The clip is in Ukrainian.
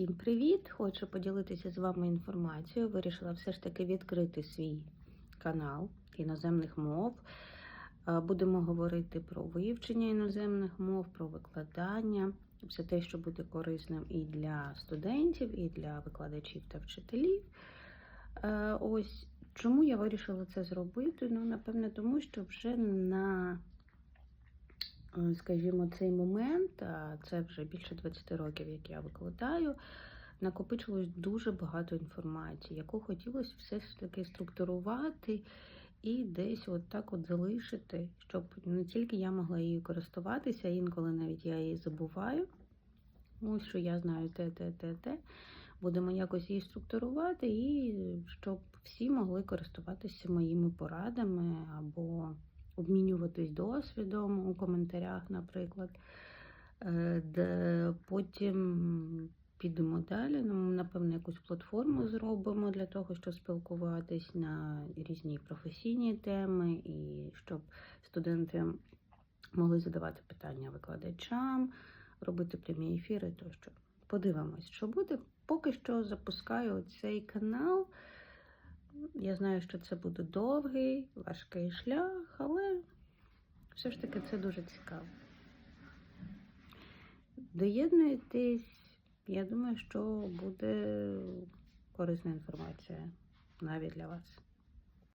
Всім привіт! Хочу поділитися з вами інформацією. Вирішила все ж таки відкрити свій канал іноземних мов. Е, Будемо говорити про вивчення іноземних мов, про викладання, все те, що буде корисним і для студентів, і для викладачів та вчителів. Е, Ось чому я вирішила це зробити? Ну, напевне, тому що вже на скажімо, цей момент, а це вже більше 20 років, як я викладаю, накопичилось дуже багато інформації, яку хотілося все ж таки структурувати і десь от так от залишити, щоб не тільки я могла її користуватися, інколи навіть я її забуваю. Ось що я знаю те, те, те, те. Будемо якось її структурувати, і щоб всі могли користуватися моїми порадами або обмінюватись досвідом у коментарях, наприклад. Е, Де потім підемо далі. Ну, напевно, якусь платформу зробимо для того, щоб спілкуватись на різні професійні теми, і щоб студенти могли задавати питання викладачам, робити прямі ефіри тощо. Подивимось, що буде. Поки що запускаю цей канал. Я знаю, що це буде довгий, важкий шлях, але все ж таки це дуже цікаво. Доєднуйтесь, я думаю, що буде корисна інформація навіть для вас.